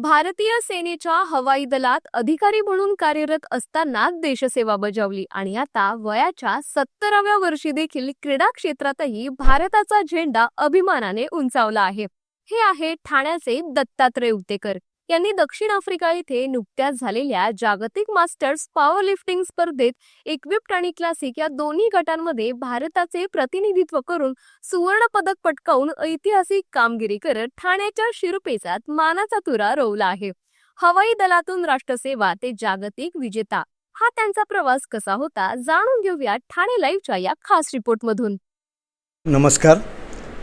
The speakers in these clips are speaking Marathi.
भारतीय सेनेच्या हवाई दलात अधिकारी म्हणून कार्यरत असताना देशसेवा बजावली आणि आता वयाच्या सत्तराव्या वर्षी देखील क्रीडा क्षेत्रातही भारताचा झेंडा अभिमानाने उंचावला आहे. हे आहे ठाण्याचे दत्तात्रय उतेकर. यांनी दक्षिण आफ्रिका येथे नुकत्याच झालेल्या जागतिक मास्टर्स पॉवर लिफ्टिंग स्पर्धेत इक्विप्ट आणि क्लासिक या दोन्ही गटांमध्ये भारताचे प्रतिनिधित्व करून सुवर्ण पदक पटकावून ऐतिहासिक कामगिरी करत ठाण्याच्या शिरपेचात मानाचा तुरा रोवला आहे. हवाई दलातून राष्ट्रसेवा ते जागतिक विजेता. हा त्यांचा प्रवास कसा होता जाणून घेऊया ठाणे लाईव्हच्या या खास रिपोर्टमधून. नमस्कार.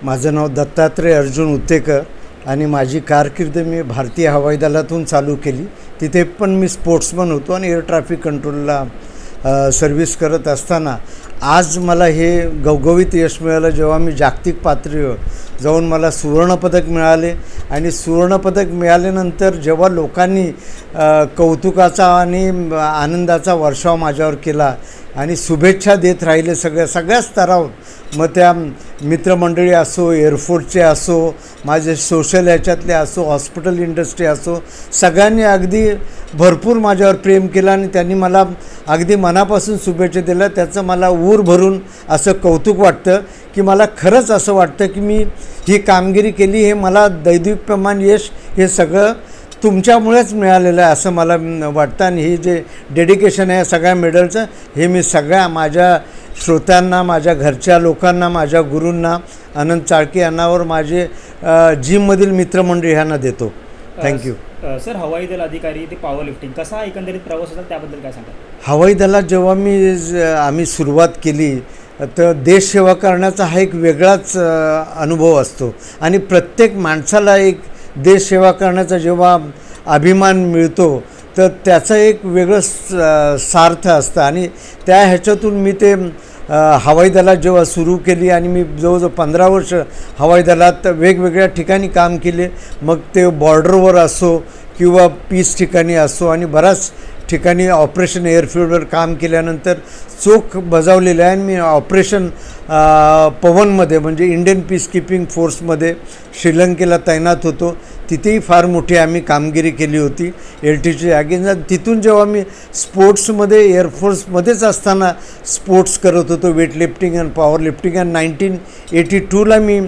माझं नाव दत्तात्रय अर्जुन उत्तेकर. आणि माझी कारकीर्द मी भारतीय हवाई दलातून चालू केली. तिथे पण मी स्पोर्ट्समन होतो आणि एअर ट्रॅफिक कंट्रोलला सर्व्हिस करत असताना आज मला हे गवगवीत यश मिळालं जेव्हा मी जागतिक पातळीवर जाऊन मला सुवर्णपदक मिळाले. आणि सुवर्णपदक मिळाल्यानंतर जेव्हा लोकांनी कौतुकाचा आणि आनंदाचा वर्षाव माझ्यावर केला आणि शुभेच्छा देत राहिले सगळ्या सगळ्या स्तरावर मग त्या मित्रमंडळी असो एअरफोर्टचे असो माझे सोशल ह्याच्यातले असो हॉस्पिटल इंडस्ट्री असो सगळ्यांनी अगदी भरपूर माझ्यावर प्रेम केलं आणि त्यांनी मला अगदी मनापासून शुभेच्छा दिल्या. त्याचं मला ऊर भरून असं कौतुक वाटतं की मला खरंच असं वाटतं की मी ही कामगिरी केली हे मला दैदिक प्रमाण यश हे सगळं तुमच्यामुळेच मिळालेलं आहे असं मला वाटतं. आणि हे जे डेडिकेशन आहे सगळ्या मेडलचं हे मी सगळ्या माझ्या श्रोत्यांना माझ्या घरच्या लोकांना माझ्या गुरूंना अनंत चाळके यांनावर माझे जिममधील मित्रमंडळी ह्यांना देतो. थँक्यू सर हवाई दल अधिकारी ते पॉवर लिफ्टिंग कसा एकंदरीत प्रवास होता त्याबद्दल काय सांगा हवाई दलात जेव्हा मी आम्ही सुरुवात केली तर देशसेवा करण्याचा हा एक वेगळाच अनुभव असतो. आणि प्रत्येक माणसाला एक देशसेवा करण्याचा जेव्हा अभिमान मिळतो तर त्याचं एक वेगळं स- सार्थ असतं. आणि त्या ह्याच्यातून मी ते हवाई दलात जेव्हा सुरू केली आणि मी जवळजवळ पंधरा वर्ष हवाई दलात वेगवेगळ्या ठिकाणी काम केले मग ते बॉर्डरवर असो किंवा पीस ठिकाणी असो आणि बऱ्याच ठिकाणी ऑपरेशन एअरफील्डवर काम केल्यानंतर चोख बजावलेलं आहे. आणि मी ऑपरेशन पवनमध्ये म्हणजे इंडियन पीसकीपिंग फोर्समध्ये श्रीलंकेला तैनात होतो. तिथेही फार मोठी आम्ही कामगिरी केली होती. एल टीची अगेन्स्ट तिथून जेव्हा मी स्पोर्ट्समध्ये एअरफोर्समध्येच असताना स्पोर्ट्स करत होतो weight lifting and power lifting and nineteen eighty टूला मी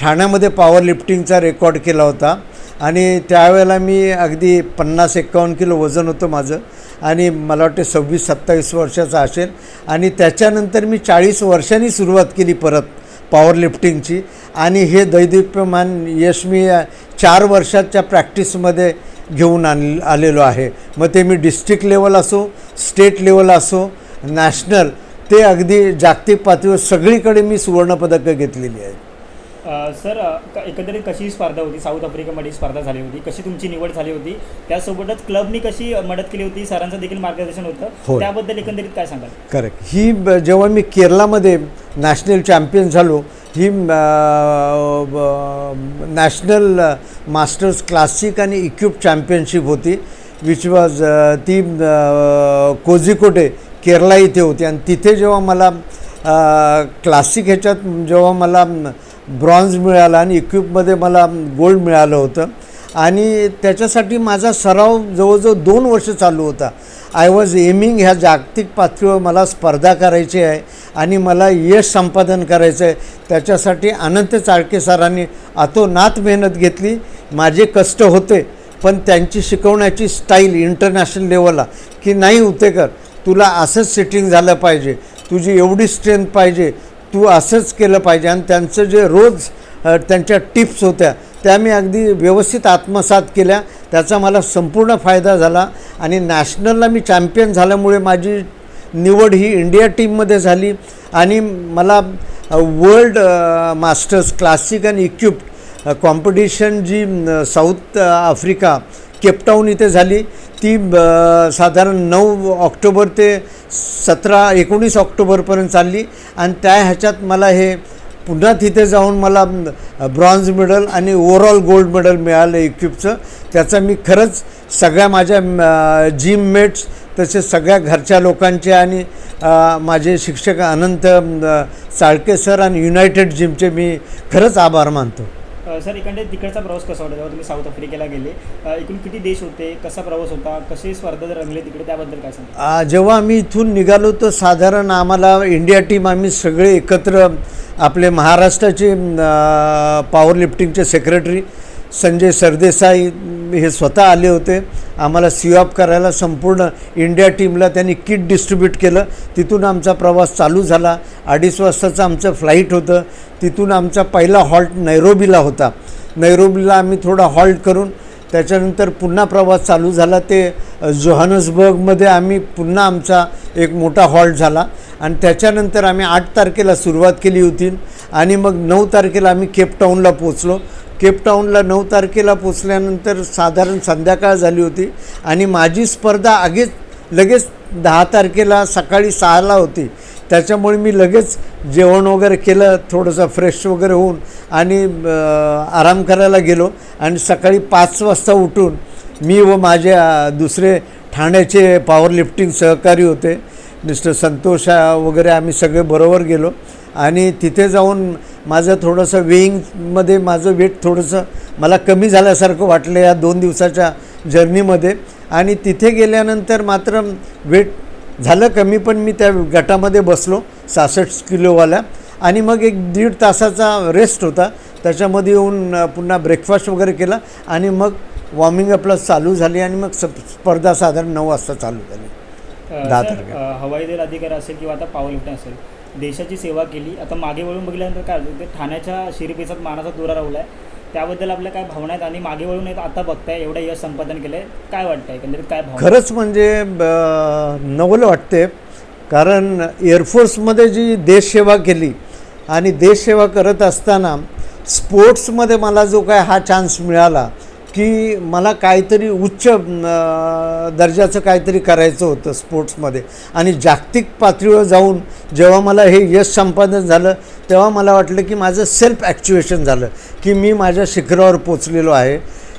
ठाण्यामध्ये पॉवर लिफ्टिंगचा रेकॉर्ड केला होता. आणि त्यावेळेला मी अगदी पन्नास एक्कावन्न किलो वजन होतं माझं. आणि मला वाटते सव्वीस सत्तावीस वर्षाचा असेल. आणि त्याच्यानंतर मी चाळीस वर्षांनी सुरुवात केली परत. पॉवर लिफ्टिंगची आणि हे दैदिप्यमान यश मी चार वर्षाच्या प्रॅक्टिसमध्ये घेऊन आण आलेलो आहे. मग ते मी डिस्ट्रिक्ट लेवल असो स्टेट लेवल असो नॅशनल ते अगदी जागतिक पातळीवर सगळीकडे मी सुवर्णपदकं घेतलेली आहेत. सर एकंदरीत कशी स्पर्धा होती? साऊथ आफ्रिकेमध्ये स्पर्धा झाली होती. कशी तुमची निवड झाली होती? त्यासोबतच क्लबनी कशी मदत केली होती? सरांचं देखील मार्गदर्शन होतं. त्याबद्दल एकंदरीत काय सांगाल? करेक्ट. ही जेव्हा मी केरलामध्ये नॅशनल चॅम्पियन झालो. ही नॅशनल मास्टर्स क्लासिक आणि इक्विप चॅम्पियनशिप होती विच वॉज ती कोझिकोटे केरला इथे होती. आणि तिथे जेव्हा मला क्लासिक ह्याच्यात जेव्हा मला ब्रॉन्झ मिळाला आणि इक्विपमध्ये मला गोल्ड मिळालं होतं आणि त्याच्यासाठी माझा सराव जवळजवळ दोन वर्ष चालू होता. आय वॉज एमिंग ह्या जागतिक पातळीवर मला स्पर्धा करायची आहे आणि मला यश संपादन करायचं आहे. त्याच्यासाठी अनंत चाळके सरांनी अतोनात मेहनत घेतली. माझे कष्ट होते पण त्यांची शिकवण्याची स्टाईल इंटरनॅशनल लेवलला की नाही उतेकर तुला असंच सिटिंग झालं पाहिजे तुझी एवढी स्ट्रेंथ पाहिजे तू असंच केलं पाहिजे. आणि त्यांचं जे रोज त्यांच्या टिप्स होत्या त्या मी अगदी व्यवस्थित आत्मसात केल्या. त्याचा मला संपूर्ण फायदा झाला आणि नॅशनलला मी चॅम्पियन झाल्यामुळे माझी निवड ही इंडिया टीममध्ये झाली आणि मला world masters classic and equipped competition G south Africa Cape Town इथे झाली. ती ब- साधारण नऊ ऑक्टोबर ते सतरा एकोणीस ऑक्टोबरपर्यंत चालली. आणि त्या ह्याच्यात मला हे पुन्हा तिथे जाऊन मला ब्रॉन्झ मेडल आणि ओव्हरऑल गोल्ड मेडल मिळालं इक्विपचं. त्याचा मी खरंच सगळ्या माझ्या जिम मेट्स तसेच सगळ्या घरच्या लोकांचे आणि माझे शिक्षक अनंत चाळके सर आणि युनायटेड जिमचे मी खरंच आभार मानतो. सर इकडे तिकडचा प्रवास कसा होता? जेव्हा तुम्ही साऊथ आफ्रिकेला गेले एकूण किती देश होते? कसा प्रवास होता? कशी स्पर्धा जर रंगले तिकडे? त्याबद्दल काय सांगा जेव्हा आम्ही इथून निघालो तर साधारण आम्हाला इंडिया टीम आम्ही सगळे एकत्र आपले महाराष्ट्राचे पॉवर लिफ्टिंगचे सेक्रेटरी संजय सरदेसाई हे स्वतः आले होते. आम्हाला सी ऑफ करायला संपूर्ण इंडिया टीमला त्यांनी किट डिस्ट्रीब्यूट केलं. तिथून आमचा प्रवास चालू झाला. अडीच वाजताचं आमचं फ्लाईट होतं. तिथून आमचा पहिला हॉल्ट नैरोबीला होता. नैरोबीला आम्ही थोडा हॉल्ट करून त्याच्यानंतर पुन्हा प्रवास चालू झाला. ते जोहानसबर्गमध्ये आम्ही पुन्हा आमचा एक मोठा हॉल्ट झाला. आणि त्याच्यानंतर आम्ही आठ तारखेला सुरुवात केली होती आणि मग नऊ तारखेला आम्ही केपटाऊनला पोचलो केपटाऊनला नऊ तारखेला पोचल्यानंतर साधारण संध्याकाळ झाली होती आणि माझी स्पर्धा आगेच लगेच दहा तारखेला सकाळी सहाला होती. त्याच्यामुळे मी लगेच जेवण वगैरे केलं थोडंसं फ्रेश वगैरे होऊन आणि आराम करायला गेलो आणि सकाळी पाच वाजता उठून मी व माझ्या दुसरे ठाण्याचे पॉवर लिफ्टिंग सहकारी होते. मिस्टर संतोष वगैरे आम्ही सगळे बरोबर गेलो. आणि तिथे जाऊन माझं थोडंसं वेईंगमध्ये माझं वेट थोडंसं मला कमी झाल्यासारखं वाटलं या दोन दिवसाच्या जर्नीमध्ये. आणि तिथे गेल्यानंतर मात्र वेट झालं कमी पण मी त्या गटामध्ये बसलो सहासष्ट किलोवाल्या आणि मग एक दीड तासाचा रेस्ट होता. त्याच्यामध्ये येऊन पुन्हा ब्रेकफास्ट वगैरे केला. आणि मग वॉर्मिंग अपला चालू झाली आणि मग सप स्पर्धा साधारण नऊ वाजता चालू झाली. दहा तारखेला. हवाई दल अधिकारी असेल किंवा आता पॉवर लिफ्टिंग असेल देशाची सेवा केली. आता मागे वळून बघितल्यानंतर काय ते ठाण्याच्या शिरीपेचात मानाचा दोरा राहुला आहे त्याबद्दल आपल्या काय भावना आहेत आणि मागे वळून येत आता बघताय एवढं यश संपादन केलं आहे काय वाटतंय एकंदरीत? काय भावना खरंच म्हणजे नवल वाटते कारण एअरफोर्समध्ये जी देशसेवा केली आणि देशसेवा करत असताना स्पोर्ट्समध्ये मला जो काय हा चान्स मिळाला की मला काहीतरी उच्च दर्जाचं काहीतरी करायचं होतं स्पोर्ट्समध्ये. आणि जागतिक पातळीवर जाऊन जेव्हा मला हे यश संपादन झालं तेव्हा मला वाटलं की माझं सेल्फ ॲक्च्युएशन झालं की मी माझ्या शिखरावर पोचलेलो आहे.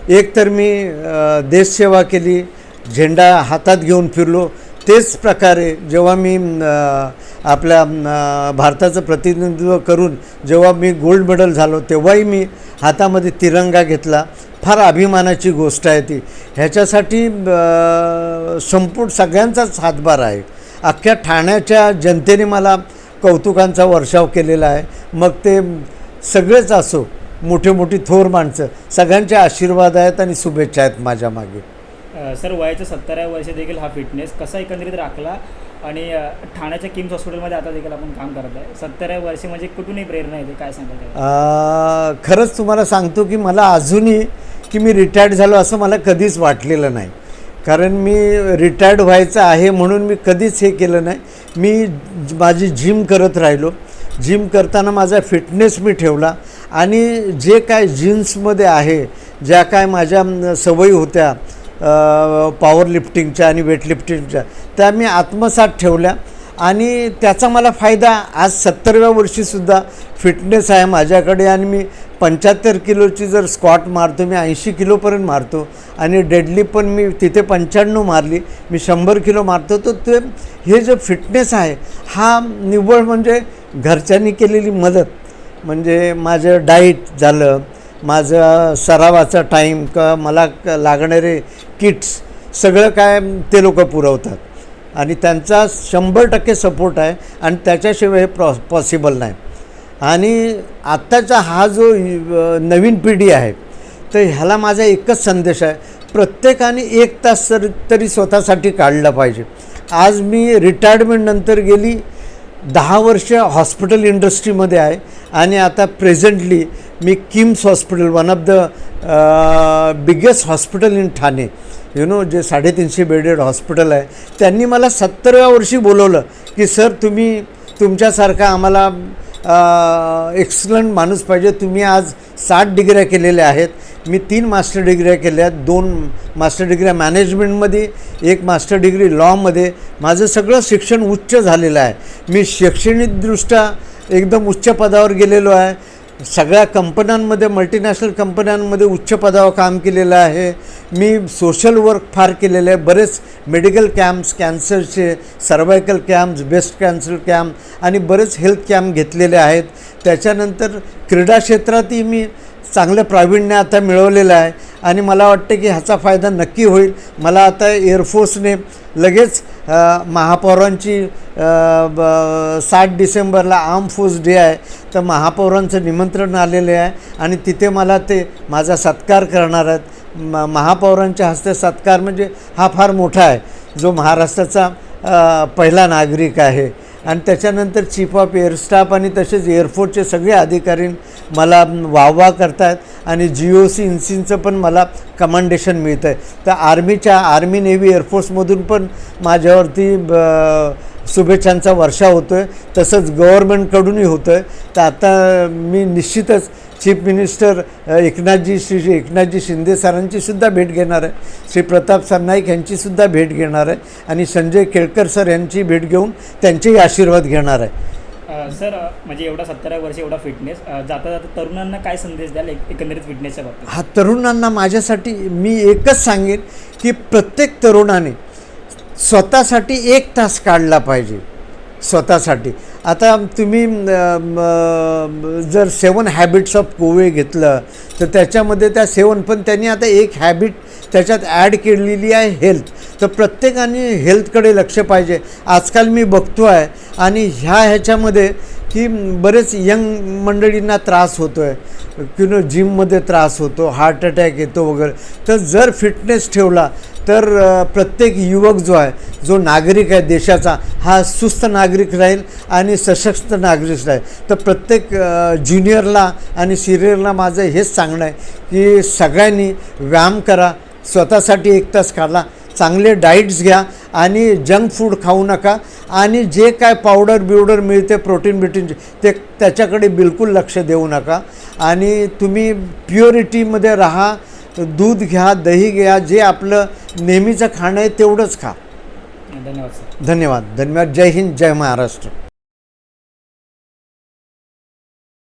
एक तर मी देशसेवा केली झेंडा हातात घेऊन फिरलो. तेच प्रकारे जेव्हा मी आपल्या भारताचं प्रतिनिधित्व करून जेव्हा मी गोल्ड मेडल झालो तेव्हाही मी हातामध्ये तिरंगा घेतला. फार अभिमानाची गोष्ट आहे ती. ह्याच्यासाठी संपूर्ण सगळ्यांचाच हातभार आहे. अख्ख्या ठाण्याच्या जनतेने मला कौतुकांचा वर्षाव केलेला आहे. मग ते सगळेच असो मोठे मोठी थोर माणसं सगळ्यांचे आशीर्वाद आहेत आणि शुभेच्छा आहेत माझ्या मागे. सर वयाच्या सत्तराव्या वर्षी देखील हा फिटनेस कसा एकंदरीत राखला आणि ठाण्याच्या किम्स हॉस्पिटलमध्ये आता देखील आपण काम करत आहे. सत्तराव्या वर्षी म्हणजे कुठूनही प्रेरणा येते काय? अं, खरंच तुम्हाला सांगतो की मला अजूनही की मी रिटायर्ड झालो असं मला कधीच वाटलेलं नाही. कारण मी रिटायर्ड व्हायचं आहे म्हणून मी कधीच हे केलं नाही. मी माझी जिम करत राहिलो. जिम करताना माझा फिटनेस मी ठेवला आणि जे काय जीन्समध्ये आहे ज्या काय माझ्या सवयी होत्या पॉवर लिफ्टिंगच्या आणि वेट लिफ्टिंगच्या त्या मी आत्मसात ठेवल्या. आणि त्याचा मला फायदा आज सत्तरव्या वर्षीसुद्धा फिटनेस आहे माझ्याकडे आणि मी पंच्याहत्तर किलोची जर स्क्वॉट मारतो मी ऐंशी किलोपर्यंत मारतो आणि डेडली पण मी तिथे पंच्याण्णव मारली मी शंभर किलो मारतो तर ते हे जे फिटनेस आहे हा निव्वळ म्हणजे घरच्यांनी केलेली मदत. म्हणजे माझं डाईट झालं माझं सरावाचा टाईम का मला क- लागणारे किट्स सगळं काय ते लोक पुरवतात. आणि त्यांचा शंभर टक्के सपोर्ट आहे आणि त्याच्याशिवाय हे प्रॉ पॉसिबल नाही. आणि आत्ताचा हा जो नवीन पिढी आहे तर ह्याला माझा एकच संदेश आहे प्रत्येकाने एक तास तर तरी स्वतःसाठी काढला पाहिजे. आज मी रिटायरमेंटनंतर गेली दहा वर्ष हॉस्पिटल इंडस्ट्रीमध्ये आहे आणि आता presently me KIMS hospital one of the biggest hospital in Thane. You know जे साडेतीनशे बेडेड हॉस्पिटल आहे त्यांनी मला सत्तरव्या वर्षी बोलवलं की सर तुम्ही तुमच्यासारखा आम्हाला एक्सलंट माणूस पाहिजे. तुम्ही आज साठ डिग्र्या केलेल्या आहेत. मी तीन मास्टर डिग्र्या केल्या. आहेत दोन मास्टर डिग्र्या मॅनेजमेंटमध्ये एक मास्टर डिग्री लॉमध्ये. माझं सगळं शिक्षण उच्च झालेलं आहे. मी शैक्षणिकदृष्ट्या एकदम उच्च पदावर गेलेलो आहे. सगळ्या कंपन्यांमध्ये मल्टीनॅशनल कंपन्यांमध्ये उच्च पदावर काम केलेलं आहे. मी सोशल वर्क फार केलेलं आहे. बरेच medical camps कॅन्सरचे cervical camps breast cancer camp आणि बरेच हेल्थ कॅम्प घेतलेले आहेत. त्याच्यानंतर क्रीडा क्षेत्रातही मी चांगलं प्रावीण्य आता मिळवलेलं आहे. आणि मला वाटतं की ह्याचा फायदा नक्की होईल. मला आता एअरफोर्सने लगेच महापौरांची ब- सात डिसेंबरला आर्म फोर्स डे आहे तर महापौरांचं निमंत्रण आलेले आहे आणि तिथे मला ते माझा सत्कार करणार आहेत. म महापौरांच्या हस्ते सत्कार म्हणजे हा फार मोठा आहे. जो महाराष्ट्राचा पहिला नागरिक आहे. आणि त्याच्यानंतर चीफ ऑफ एअर स्टाफ आणि तसेच एअरफोर्टचे सगळे अधिकारी मला वाहवा करतायत. आणि जी ओ सी इन्सिनचं पण मला कमांडेशन मिळतं आहे तर आर्मीच्या आर्मी नेव्ही एअरफोर्समधून पण माझ्यावरती ब- शुभेच्छांचा वर्षा होतो आहे तसंच गव्हर्मेंटकडूनही होतं आहे तर आता मी निश्चितच चीफ मिनिस्टर एकनाथजी श्री एकनाथजी शिंदे सरांची सुद्धा भेट घेणार आहे. श्री प्रताप सरनाईक यांचीसुद्धा भेट घेणार आहे. आणि संजय केळकर सर यांची भेट घेऊन त्यांचेही आशीर्वाद घेणार आहे. सर म्हणजे एवढा सत्तरा वर्ष एवढा फिटनेस जाता जाता तरुणांना काय संदेश द्याल एक- एकंदरीत फिटनेसच्या बाबतीत? हा तरुणांना माझ्यासाठी मी एकच सांगेन की प्रत्येक तरुणाने स्वतःसाठी एक तास काढला पाहिजे. स्वतःसाठी. आता तुम्ही जर सेवन हॅबिट्स ऑफ कोवे घेतलं तर त्याच्यामध्ये त्या सेवन पण त्यांनी आता एक हॅबिट त्याच्यात ॲड केलेली आहे हेल्थ तर प्रत्येकाने हेल्थकडे लक्ष पाहिजे. आजकाल मी बघतो आहे आणि ह्या ह्याच्यामध्ये की बरेच यंग मंडळींना त्रास होतो आहे किंवा जिममध्ये त्रास होतो हार्ट अटॅक येतो वगैरे. तर जर फिटनेस ठेवला तर प्रत्येक युवक जो आहे जो नागरिक आहे देशाचा हा सुस्त नागरिक राहील आणि सशक्त नागरिक राहील. तर प्रत्येक ज्युनियरला आणि सिनियरला माझं हेच सांगणं आहे की सगळ्यांनी व्यायाम करा स्वतःसाठी एक तास काढला चांगले डाईट्स घ्या आणि जंक फूड खाऊ नका. आणि जे काय पावडर बिवडर मिळते प्रोटीन बिटीनचे ते त्याच्याकडे बिलकुल लक्ष देऊ नका. आणि तुम्ही प्युरिटीमध्ये राहा दूध घ्या दही घ्या जे आपलं नेहमीचं खाणं आहे तेवढंच खा. धन्यवाद सर. धन्यवाद. धन्यवाद. जय हिंद जय महाराष्ट्र.